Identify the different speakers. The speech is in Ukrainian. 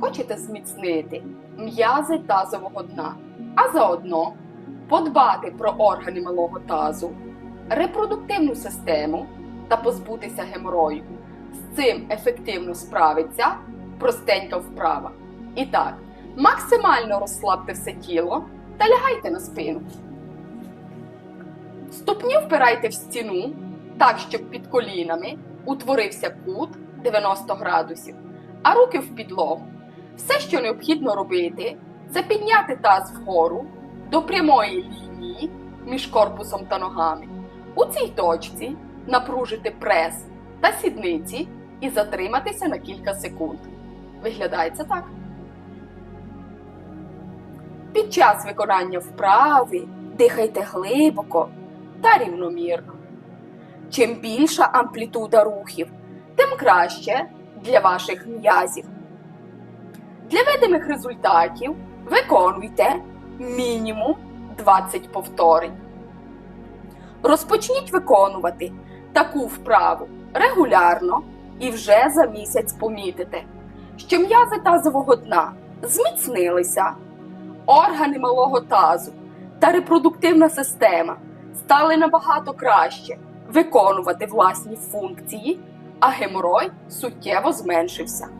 Speaker 1: хочете зміцнити м'язи тазового дна, а заодно подбати про органи малого тазу, репродуктивну систему та позбутися геморою. З цим ефективно справиться простенька вправа. І так, максимально розслабте все тіло та лягайте на спину. Ступні впирайте в стіну так, щоб під колінами утворився кут 90 градусів, а руки в підлогу. Все, що необхідно робити, це підняти таз вгору до прямої лінії між корпусом та ногами. У цій точці напружити прес та сідниці і затриматися на кілька секунд. Виглядає це так. Під час виконання вправи дихайте глибоко та рівномірно. Чим більша амплітуда рухів, тим краще для ваших м'язів. Для видимих результатів виконуйте мінімум 20 повторень. Розпочніть виконувати таку вправу регулярно і вже за місяць помітите, що м'язи тазового дна зміцнилися, органи малого тазу та репродуктивна система стали набагато краще виконувати власні функції, а геморой суттєво зменшився.